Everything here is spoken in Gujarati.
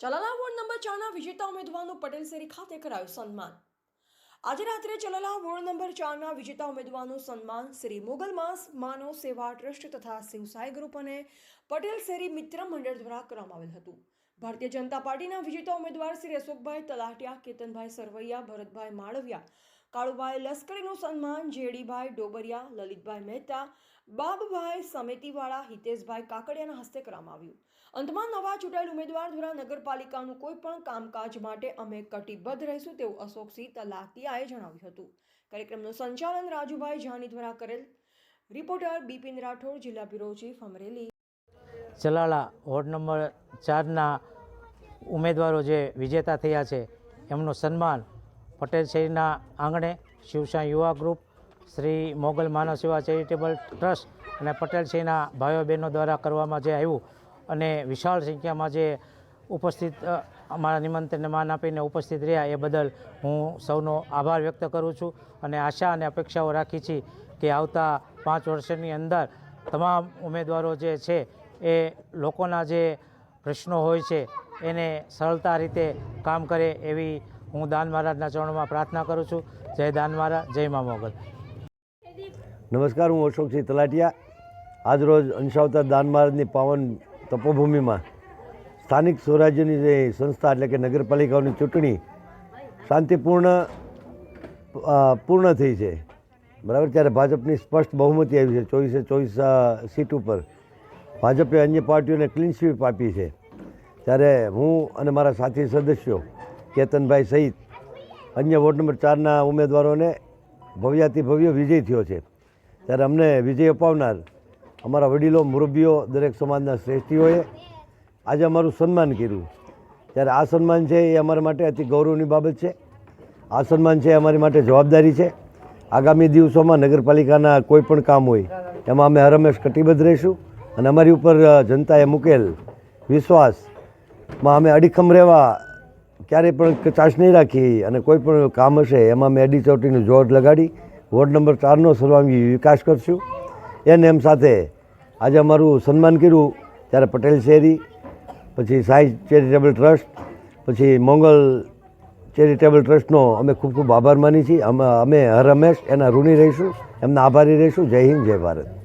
ચલાલા વોર્ડ નંબર ચારના વિજેતા ઉમેદવારનું પટેલ શેરી ખાતે કરાયું સન્માન. આજે રાત્રે ચલાલા વોર્ડ નંબર ચારના વિજેતા ઉમેદવારનું સન્માન શ્રી મોગલ માસ માનવ સેવા ટ્રસ્ટ તથા શિવસાઈ ગ્રુપ અને પટેલ શેરી મિત્ર મંડળ દ્વારા કરવામાં આવેલ હતું. ભારતીય જનતા પાર્ટીના વિજેતા ઉમેદવાર શ્રી અશોકભાઈ તલાટિયા, કેતનભાઈ સરવૈયા, ભરતભાઈ માળવિયા કાળુભાઈ લશ્કરીનું સન્માન, જેડીભાઈ ડોબરિયા, લલિતભાઈ મહેતા, બાબભાઈ સમિતિવાળા, હિતેશભાઈ કાકડિયાના હસ્તે કરવામાં આવ્યું. અંતમાં નવા ચૂંટાયેલ ઉમેદવાર દ્વારા નગરપાલિકાનું કોઈ પણ કામકાજ માટે અમે કટિબદ્ધ રહીશું તેવું અશોકસિંહ તલાતિયાએ જણાવ્યું હતું. કાર્યક્રમનું સંચાલન રાજુભાઈ જાની દ્વારા કરેલ. રિપોર્ટર બિપિન રાઠોડ, જિલ્લા bureau chief Amreli. Chalala ward number ચારના ઉમેદવારો જે વિજેતા થયા છે, એમનું સન્માન પટેલ શહેરના આંગણે શિવસાઈ યુવા ગ્રુપ, શ્રી મોગલ માનવ સેવા ચેરિટેબલ ટ્રસ્ટ અને પટેલ શહેરના ભાઈઓ બહેનો દ્વારા કરવામાં જે આવ્યું અને વિશાળ સંખ્યામાં જે ઉપસ્થિત અમારા નિમંત્રણને માન આપીને ઉપસ્થિત રહ્યા એ બદલ હું સૌનો આભાર વ્યક્ત કરું છું અને આશા અને અપેક્ષાઓ રાખી છે કે આવતા પાંચ વર્ષની અંદર તમામ ઉમેદવારો જે છે એ લોકોના જે પ્રશ્નો હોય છે એને સરળતા રીતે કામ કરે એવી હું દાન મહારાજના ચરણોમાં પ્રાર્થના કરું છું. જય દાન મહારાજ, જય મા મોગલ. નમસ્કાર, હું અશોકસિંહ તલાટિયા. આજરોજ અંશાવતાર દાન મહારાજની પાવન તપોભૂમિમાં સ્થાનિક સ્વરાજ્યની જે સંસ્થા એટલે કે નગરપાલિકાઓની ચૂંટણી શાંતિપૂર્ણ પૂર્ણ થઈ છે. બરાબર? ત્યારે ભાજપની સ્પષ્ટ બહુમતી આવી છે. ચોવીસે ચોવીસ સીટ ઉપર ભાજપે અન્ય પાર્ટીઓને ક્લીન સ્વીપ આપી છે. ત્યારે હું અને મારા સાથી સદસ્યો કેતનભાઈ સહિત અન્ય વોર્ડ નંબર ચારના ઉમેદવારોને ભવ્યાતિ ભવ્ય વિજય થયો છે. ત્યારે અમને વિજય અપાવનાર અમારા વડીલો, મુરબ્બીઓ, દરેક સમાજના શ્રેષ્ઠીઓએ આજે અમારું સન્માન કર્યું. ત્યારે આ સન્માન છે એ અમારા માટે અતિ ગૌરવની બાબત છે. આ સન્માન છે અમારી માટે જવાબદારી છે. આગામી દિવસોમાં નગરપાલિકાના કોઈ પણ કામ હોય, એમાં અમે હરમેશ કટિબદ્ધ રહીશું અને અમારી ઉપર જનતાએ મૂકેલ વિશ્વાસમાં અમે અડીખમ રહેવા ક્યારેય પણ ચાશ નહીં રાખી અને કોઈ પણ કામ હશે, એમાં મેં એડી ચોટીનું જોર લગાડી, વોર્ડ નંબર ચારનો સર્વાંગી વિકાસ કરશું. એને એમ સાથે આજે અમારું સન્માન કર્યું, ત્યારે પટેલ શેરી, પછી સાઈ ચેરિટેબલ ટ્રસ્ટ, પછી મોંગલ ચેરિટેબલ ટ્રસ્ટનો અમે ખૂબ ખૂબ આભાર માની છીએ. અમે અમે હર હંમેશ એના ઋણી રહીશું. એમના આભારી રહીશું. જય હિન્દ, જય ભારત.